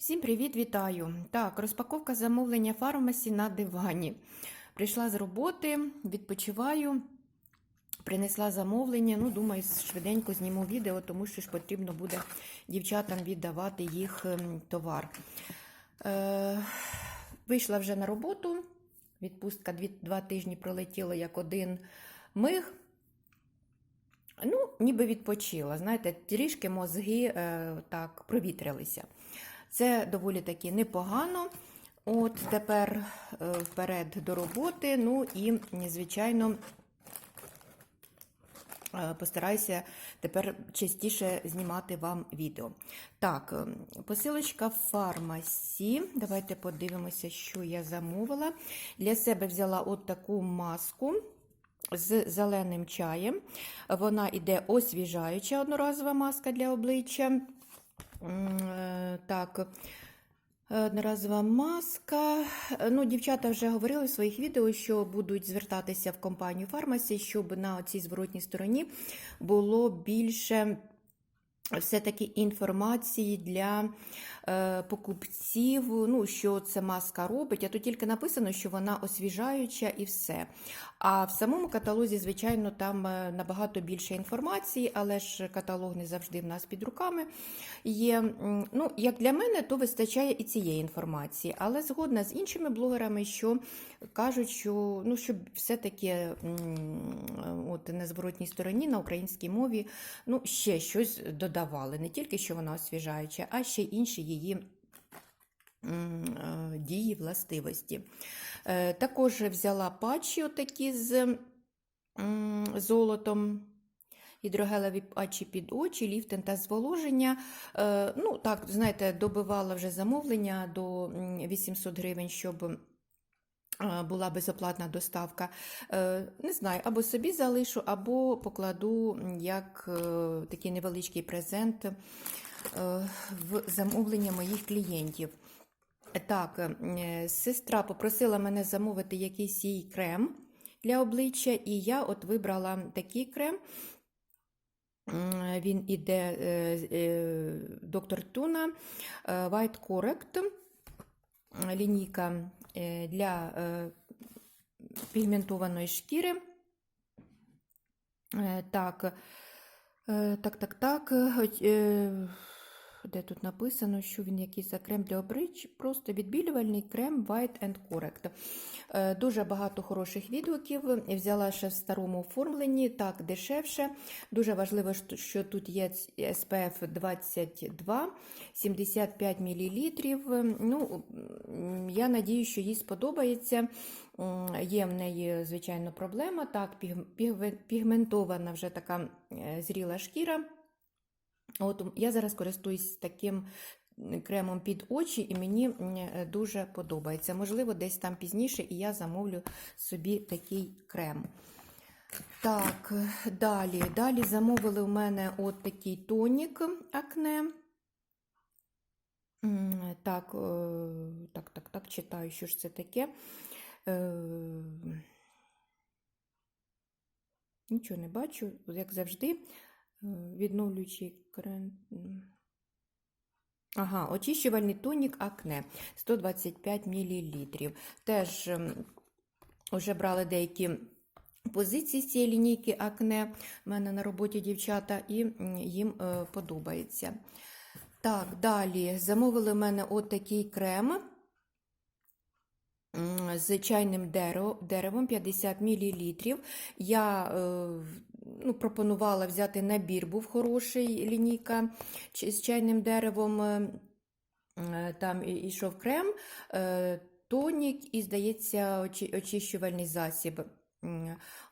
Всім привіт, вітаю! Так, розпаковка замовлення фармасі на дивані. Прийшла з роботи, відпочиваю, принесла замовлення. Ну, думаю, швиденько зніму відео, тому що ж потрібно буде дівчатам віддавати їх ем, товар. Е, вийшла вже на роботу. Відпустка два тижні пролетіла як один миг. Ну, ніби відпочила. Знаєте, трішки мозги е, так провітрилися. Це доволі таки непогано. От тепер е, вперед до роботи. Ну і, звичайно, е, постараюся тепер частіше знімати вам відео. Так, е, посилочка в фармасі. Давайте подивимося, що я замовила. Для себе взяла от таку маску. З зеленим чаєм. Вона йде освіжаюча одноразова маска для обличчя. Е, Так, одноразова маска. Ну, Дівчата вже говорили в своїх відео, що будуть звертатися в компанію фармасі, щоб на цій зворотній стороні було більше. Все-таки інформації для покупців, ну, що це маска робить, а тут тільки написано, що вона освіжаюча і все. А в самому каталозі, звичайно, там е, набагато більше інформації, але ж каталог не завжди в нас під руками є. Ну, Як для мене, то вистачає і цієї інформації, але згодна з іншими блогерами, що кажуть, що ну, щоб все-таки от, на зворотній стороні на українській мові ну, ще щось додавали. Не тільки що вона освіжаюча, а ще інші її дії, властивості. Е, також взяла патчі отакі з золотом. Гідрогелеві патчі під очі, ліфтинг та зволоження. Е, ну, так, знаєте, добивала вже замовлення до 800 гривень, щоб була безоплатна доставка. Е, не знаю, або собі залишу, або покладу як такий невеличкий презент в замовлення моїх клієнтів. Так, е, сестра попросила мене замовити якийсь їй крем для обличчя, і я от вибрала такий крем. Він іде доктор Туна White Correct, лінійка е, для е, пігментованої шкіри. Так, так, так, так де тут написано, що він якийсь крем для облич, просто відбілювальний крем White and Correct. Е, дуже багато хороших відгуків. Взяла ще в старому оформленні, так дешевше. Дуже важливо, що тут є SPF 22, 75 мл. Ну, Я надію, що їй сподобається. Є в неї, звичайно, проблема. Так, пігментована вже така е, зріла шкіра. От Я зараз користуюсь таким кремом під очі, і мені е, дуже подобається. Можливо, десь там пізніше і я замовлю собі такий крем. Так, далі Далі замовили у мене от такий тонік акне. Так, е, так, так, так, читаю, що ж це таке. Е, нічого не бачу, як завжди. Відновлюючий крем. Ага, очищувальний тонік акне 125 мл. Теж вже брали деякі позиції з цієї лінійки акне. У мене на роботі дівчата, і їм е, подобається. Так, далі замовили в мене отакий крем з чайним деревом 50 мл. Я е, ну, пропонувала взяти набір, був хороший лінійка з чайним деревом. Е, е, там ішов крем, е, тонік і, здається, очищувальний засіб.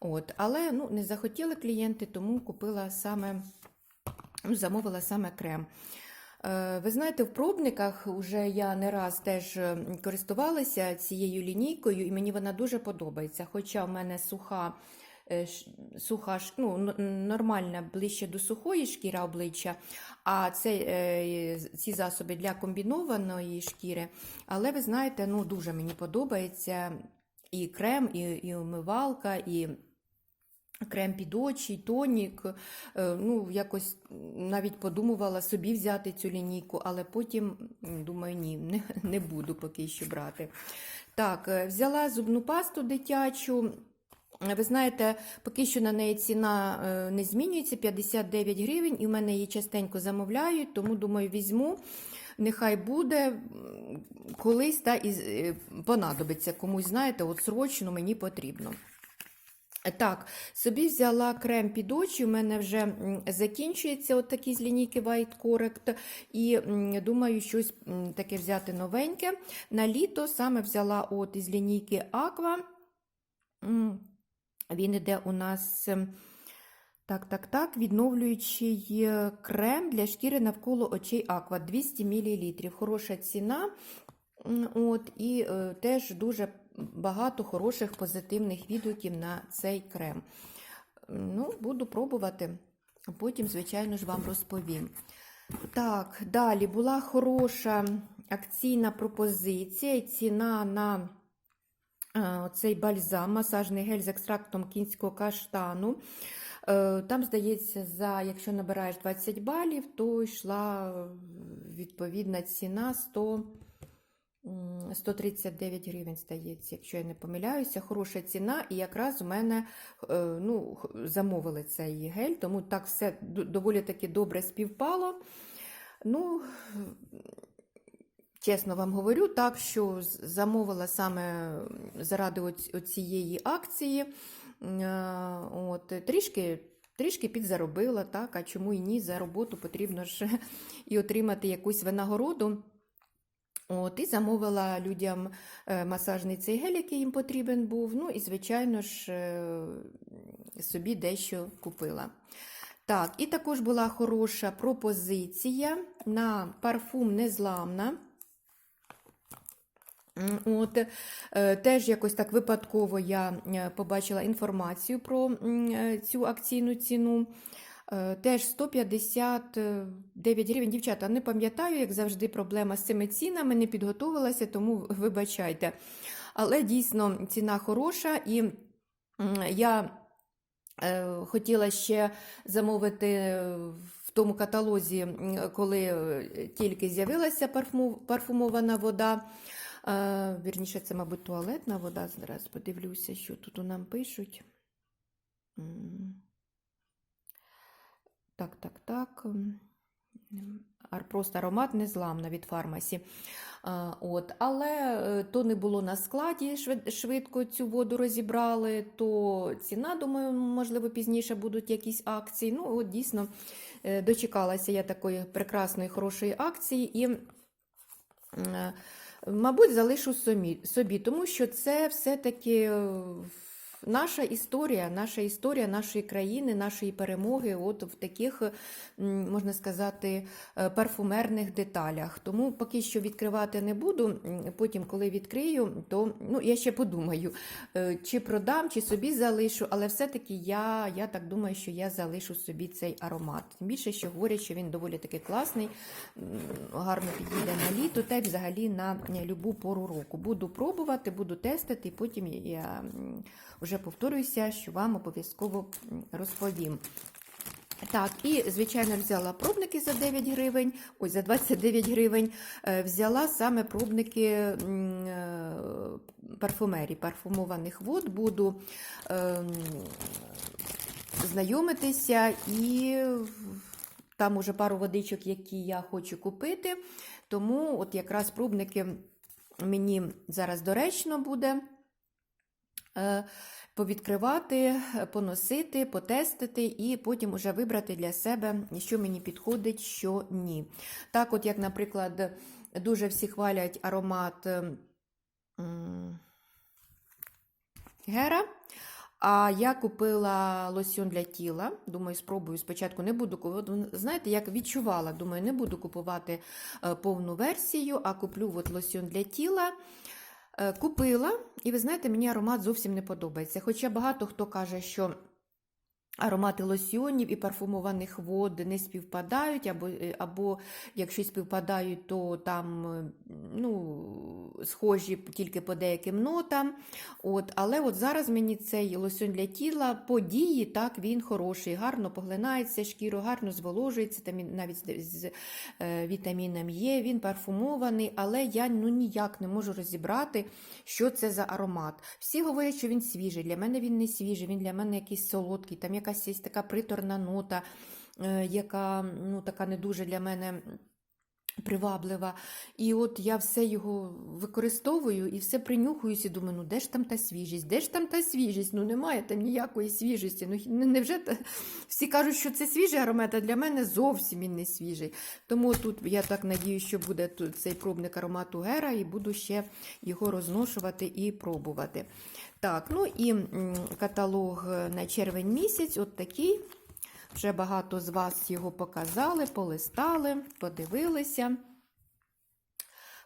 От. Але ну, не захотіли клієнти, тому купила саме, ну, замовила саме крем. Ви знаєте, в пробниках вже я не раз теж користувалася цією лінійкою, і мені вона дуже подобається. Хоча в мене суха суха, ну, нормальна ближче до сухої шкіри обличчя, а це, е, ці засоби для комбінованої шкіри. Але ви знаєте, ну, дуже мені подобається і крем, і і умивалка, і крем під очі, тонік. Е, Ну, якось навіть подумувала собі взяти цю лінійку, але потім думаю, ні, не, не буду поки що брати. Так, е, взяла зубну пасту дитячу. Е, Ви знаєте, поки що на неї ціна е, не змінюється 59 гривень, і в мене її частенько замовляють, тому думаю, візьму. Нехай буде колись та і е, понадобиться комусь, знаєте, от срочно мені потрібно. Так, собі взяла крем під очі, у мене вже закінчується от такі з лінійки White Correct, і думаю, щось таке взяти новеньке. На літо саме взяла от із лінійки Aqua. Він іде у нас ем, так, так, так, відновлюючий е, крем для шкіри навколо очей Aqua 200 мл. Хороша ціна. От, і е, теж дуже багато хороших позитивних відгуків на цей крем. Ну, буду пробувати, потім, звичайно ж, вам розповім. Так, далі була хороша акційна пропозиція. Ціна на цей бальзам, масажний гель з екстрактом кінського каштану. Е, Там, здається, за якщо набираєш 20 балів, то йшла е, відповідна ціна 100. 139 гривень, здається, якщо я не помиляюся, хороша ціна, і якраз у мене е, ну, замовили цей гель, тому так все доволі таки добре співпало. Ну, чесно вам говорю, так що замовила саме заради оцієї акції. Е, От, трішки, трішки підзаробила, так, а чому і ні, за роботу потрібно ж і отримати якусь винагороду. От, і замовила людям е, масажний цей гель, який їм потрібен був. Ну і, звичайно ж, е, собі дещо купила. Так, і також була хороша пропозиція на парфум Незламна. От, е, теж якось так випадково я е, побачила інформацію про е, цю акційну ціну. Теж 159 гривень. Дівчата, не пам'ятаю, як завжди, проблема з цими цінами, не підготувалася, тому вибачайте. Але дійсно ціна хороша, і я хотіла ще замовити в тому каталозі, коли тільки з'явилася парфумована вода. Вірніше, це, мабуть, туалетна вода. Зараз подивлюся, що тут у нам пишуть. Так, так, так. Просто аромат незламна від фармасі. От. Але е, то не було на складі, швидко цю воду розібрали, то ціна, думаю, можливо, пізніше будуть якісь акції. Ну, от дійсно е, дочекалася я такої прекрасної, хорошої акції. І Е, Мабуть, залишу собі, тому що це все-таки е, наша історія, наша історія нашої країни, нашої перемоги, от в таких, можна сказати, е, парфумерних деталях. Тому поки що відкривати не буду. Потім, коли відкрию, то ну, я ще подумаю, е, чи продам, чи собі залишу, але все-таки я, я так думаю, що я залишу собі цей аромат. Тим більше, що говорять, що він доволі таки класний, гарно підійде на літо та й взагалі на любу пору року. Буду пробувати, буду тестити, і потім я вже повторююся, що вам обов'язково розповім. Так, і, звичайно, взяла пробники за 9 гривень, ось за 29 гривень. Е, Взяла саме пробники е, парфумерії, парфумованих вод. Буду ем, знайомитися і там уже пару водичок, які я хочу купити. Тому от якраз пробники мені зараз доречно буде. Е, повідкривати, поносити, потестити і потім уже вибрати для себе, що мені підходить, що ні. Так, от, як, наприклад, дуже всі хвалять аромат Гера. А я купила лосьон для тіла. Думаю, спробую спочатку не буду купувати. Знаєте, як відчувала, думаю, не буду купувати е, повну версію, а куплю от лосьон для тіла. Е, Купила, і ви знаєте, мені аромат зовсім не подобається. Хоча багато хто каже, що Аромати лосьйонів і парфумованих вод не співпадають, або, е, або якщо співпадають, то там е, ну, схожі тільки по деяким нотам. От, але от зараз мені цей лосьон для тіла по дії, так, він хороший, гарно поглинається шкіру, гарно зволожується, там навіть з, е, вітаміном Є, він парфумований, але я ну, ніяк не можу розібрати, що це за аромат. Всі говорять, що він свіжий. Для мене він не свіжий, він для мене якийсь солодкий, там якась є така приторна нота, е, яка ну, така не дуже для мене. Приваблива. І от я все його використовую і все принюхуюся і думаю, ну де ж там та свіжість, де ж там та свіжість? Ну немає там ніякої свіжості. Ну невже та... всі кажуть, що це свіжий аромат, а для мене зовсім він не свіжий. Тому тут я так надію, що буде тут цей пробник аромату Гера, і буду ще його розношувати і пробувати. Так, ну і каталог на червень місяць, от такий. Вже багато з вас його показали, полистали, подивилися,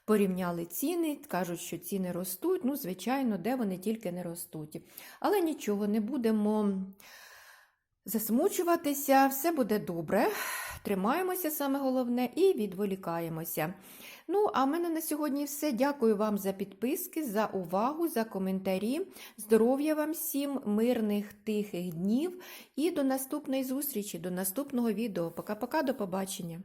порівняли ціни, кажуть, що ціни ростуть. Ну, звичайно, де вони тільки не ростуть. Але нічого, не будемо засмучуватися, все буде добре. Тримаємося саме головне і відволікаємося. Ну, а в мене на сьогодні все. Дякую вам за підписки, за увагу, за коментарі. Здоров'я вам всім, мирних тихих днів і до наступної зустрічі, до наступного відео. Пока-пока, до побачення.